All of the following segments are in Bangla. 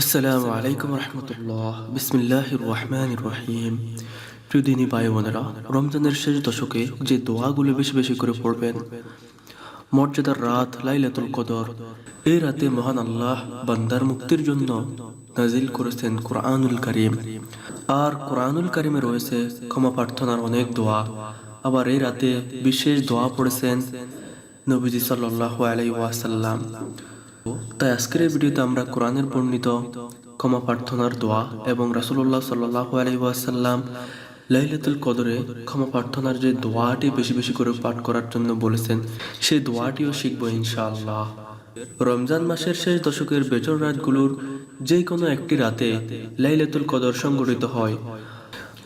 আসসালামু আলাইকুম রহমতুল্লাহ। বিসমিল্লাহ রহমান রহিম প্রিয় দিনী ভাই বোনেরা রমজানের শেষ দশকে যে দোয়াগুলো বেশি বেশি করে পড়বেন মর্যাদার রাত লাইলাতুল কদর এই রাতে মহান আল্লাহ বান্দার মুক্তির জন্য নাজিল করেছেন কোরআনুল করিম। আর কোরআনুল করিমে রয়েছে ক্ষমা প্রার্থনার অনেক দোয়া। আবার এই রাতে বিশেষ দোয়া পড়েছেন নবীজি সাল্লাহ আলাই ওয়াসাল্লাম। তাই আজকের এই ভিডিওতে আমরা কোরআনের বর্ণিত ক্ষমা প্রার্থনার দোয়া এবং রাসুল্লাহ সাল্লাহ আলহিবাসাল্লাম লাইলাতুল কদরে ক্ষমা প্রার্থনার যে দোয়াটি বেশি বেশি করে পাঠ করার জন্য বলেছেন, সেই দোয়াটিও শিখব ইনশাআল্লাহ। রমজান মাসের শেষ দশকের বেজর রাতগুলোর যে কোনো একটি রাতে লাইলাতুল কদর সংগঠিত হয়।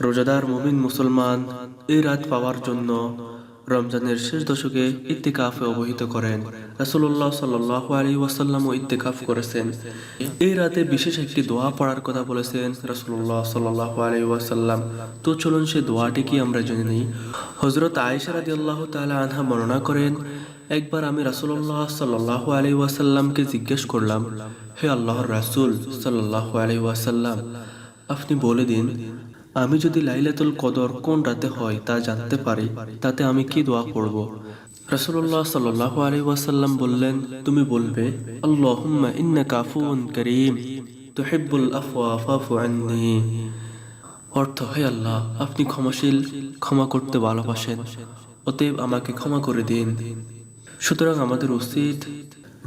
রোজাদার মুমিন মুসলমান এই রাত পাওয়ার জন্য রমজানের শেষ দশকে ইত্তেকাফে অবহিত করেন। রাসুল্লাহ সাল্লাহ আলী ওয়াসাল্লামও ইত্তেকাফ করেছেন। এই রাতে বিশেষ একটি দোয়া পড়ার কথা বলেছেন রাসুল্লাহ সাল্লাহ আলী ওয়াসাল্লাম। তো চলুন সে দোয়াটি কি আমরা জেনে নিই? হজরত আয়েশা রাদি আল্লাহ তালা আনহা বর্ণনা করেন, একবার আমি রাসুল্লাহ সাল্লাহ আলী ওয়াসাল্লামকে জিজ্ঞেস করলাম, হে আল্লাহর রাসুল সাল্লাহ আলী ওয়াসাল্লাম, আপনি বলে দিন আমি যদি লাইলাতুল কদর কোন রাতে হয় তা জানতে পারি, তাতে আমি কি দোয়া পড়ব রাসূলুল্লাহ সাল্লাল্লাহু আলাইহি ওয়াসাল্লাম বললেন, তুমি বলবে, আল্লাহুম্মা কারীম, তুহিব্বুল আফওয়া ফাফু আন্নি। অর্থ, হে আল্লাহ, আপনি ক্ষমাশীল, ক্ষমা করতে ভালোবাসেন, অতএব আমাকে ক্ষমা করে দিন। সুতরাং আমাদের উচিত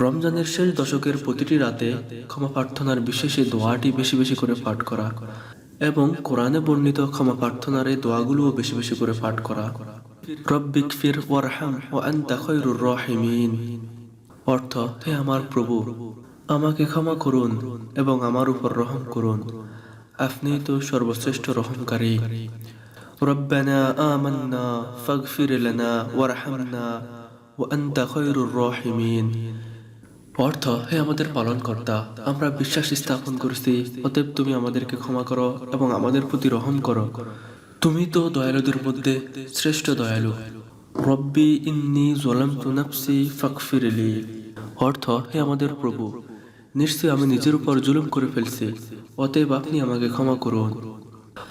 রমজানের শেষ দশকের প্রতিটি রাতে ক্ষমা প্রার্থনার বিশেষে দোয়াটি বেশি বেশি করে পাঠ করা। এবং কোরআনে বর্ণিত ক্ষমা প্রার্থনার এই দোয়াগুলোও বেশি বেশি করে পাঠ করা। রব্বিক ফির ওয়ারহাম ও আন্তা খৈরুর রহিমিন। অর্থ, হে আমার প্রভু, আমাকে ক্ষমা করুন এবং আমার উপর রহম করুন। আপনি তো সর্বশ্রেষ্ঠ রহমকারী। রব্বানা আমান্না, ফাগফির লানা, ওয়ারহামনা খৈরুর রহিমিন। অর্থ হে আমাদের পালন কর্তা আমরা বিশ্বাস স্থাপন করেছি অতএব তুমি আমাদেরকে ক্ষমা করো এবং আমাদের প্রতি রহম করো তুমি তো দয়ালুদের মধ্যে শ্রেষ্ঠ দয়ালু রব্বি ইন্নি জলামতু নাফসি ফাকফিরলি অর্থ হে আমাদের প্রভু নিশ্চয় আমি নিজের উপর জুলুম করে ফেলছি অতএব আপনি আমাকে ক্ষমা করুন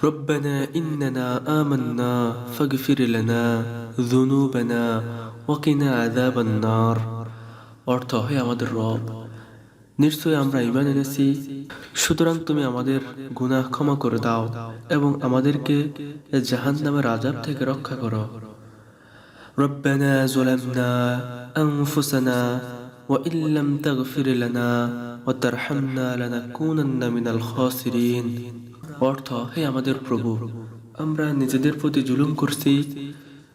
ربنا إننا آمنا فاغفر لنا ذنوبنا وقنا عذاب النار অর্থ হে আমাদের রব নিশ্চয়ই আমরা ইমান এনেছি সুতরাং তুমি আমাদের গুনাহ ক্ষমা করে দাও এবং আমাদেরকে জাহান নামের আজাব থেকে রক্ষা করো ربنا ظلمنا أنفسنا وإن لم تغفر لنا وترحمنا لنكونن من الخاسرين অর্থ হে আমাদের প্রভু আমরা নিজেদের প্রতি জুলুম করছি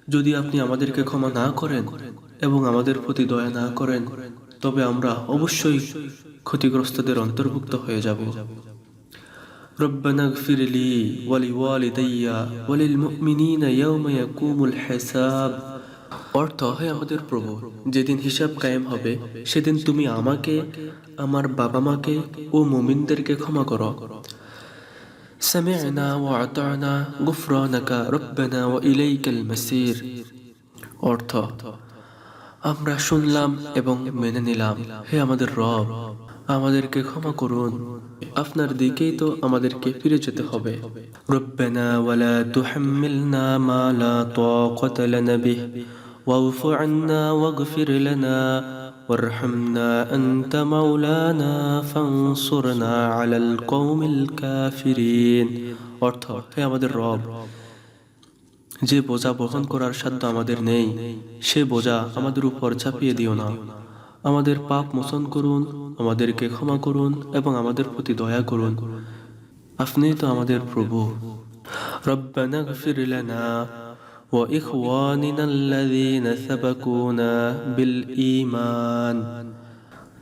যদি আপনি আমাদেরকে ক্ষমা না করেন এবং আমাদের প্রতি দয়া না করেন তবে আমরা অবশ্যই ক্ষতিগ্রস্তদের অন্তর্ভুক্ত হয়ে যাব ربنا اغفر لي ولوالدي وللمؤمنين يوم يقوم الحساب অর্থ হে আমাদের প্রভু যেদিন হিসাব কায়েম হবে সেদিন তুমি আমাকে আমার বাবা মাকে ও মুমিনদেরকে ক্ষমা করো سمعنا وأطعنا غفرانك ربنا وإليك المسير অর্থ আমরা শুনলাম এবং মেনে নিলাম হে আমাদের রব আমাদেরকে ক্ষমা করুন আপনার দিকেই তো আমাদেরকে ফিরে যেতে হবে রব্বানা ওয়ালা তুহাম্মিলনা মা লা তাকাতা লানা বিহ واعف عنا واغفر لنا وارحمنا أنت مولانا فانصرنا على القوم الكافرين অর্থ হে আমাদের রব যে বোঝা বহন করার সাধ্য আমাদের নেই সে বোঝা আমাদের উপর চাপিয়ে দিও না আমাদের পাপ মোচন করুন আমাদেরকে ক্ষমা করুন এবং আমাদের প্রতি দয়া করুন আপনি তো আমাদের প্রভু ربنا اغفر لنا وإخواننا الذين سبقونا بالإيمان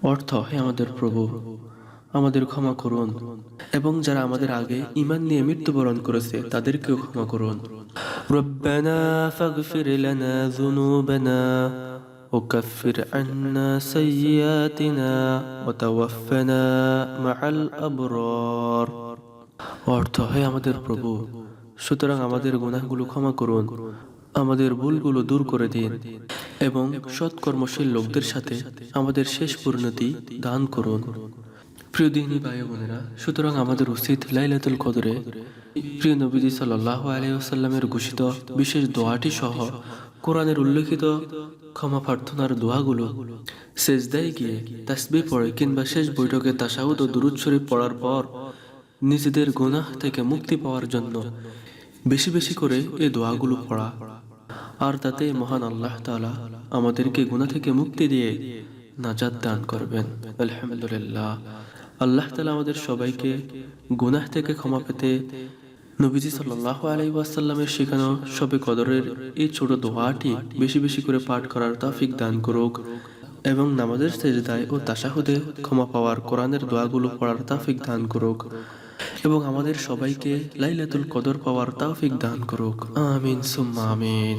অর্থ হে আমাদের প্রভু আমাদের ক্ষমা করুন এবং যারা আমাদের আগে ইমান নিয়ে মৃত্যুবরণ করেছে তাদেরকেও ক্ষমা করুন ربنا فاغفر لنا ذنوبنا وكفر عنا سيئاتنا وتوفنا مع الأبرار অর্থ হে আমাদের প্রভু সুতরাং আমাদের গুনাহগুলো ক্ষমা করুন আমাদের ভুলগুলো দূর করে দিন এবং সৎকর্মশীল লোকদের সাথে আমাদের শেষ পরিণতি দান করুন প্রিয় দিনী ভাই বোনেরা, সুতরাং আমাদের উচিত লাইলাতুল কদরে প্রিয় নবীজি সাল্লাহ আলাইসাল্লামের ঘোষিত বিশেষ দোয়াটি সহ কোরআনের উল্লেখিত ক্ষমা প্রার্থনার দোয়াগুলো শেষদায় গিয়ে তাসবি পড়ে কিংবা শেষ বৈঠকে তাসাউদ ও দুরুদ শরীফ পড়ার পর নিজেদের গুনাহ থেকে মুক্তি পাওয়ার জন্য বেশি বেশি করে এই দোয়াগুলো পড়া। আর তাতে মহান আল্লাহ তাআলা আমাদেরকে গুনাহ থেকে মুক্তি দিয়ে নাজাদ দান করবেন। আলহামদুলিল্লাহ। আল্লাহ তালা আমাদের সবাইকে গুনাহ থেকে ক্ষমা পেতে নবীজি সাল্লাল্লাহু আলাইহি ওয়াসাল্লামের শেখানো সবে কদরের এই ছোট দোয়াটি বেশি বেশি করে পাঠ করার তাফিক দান করুক এবং নামাজের সেজদায় ও তাশাহুদে ক্ষমা পাওয়ার কোরআনের দোয়াগুলো পড়ার তাফিক দান করুক এবং আমাদের সবাইকে লাইলাতুল কদর পাওয়ার তাফিক দান করুক। আমিন, সুম্মা আমিন।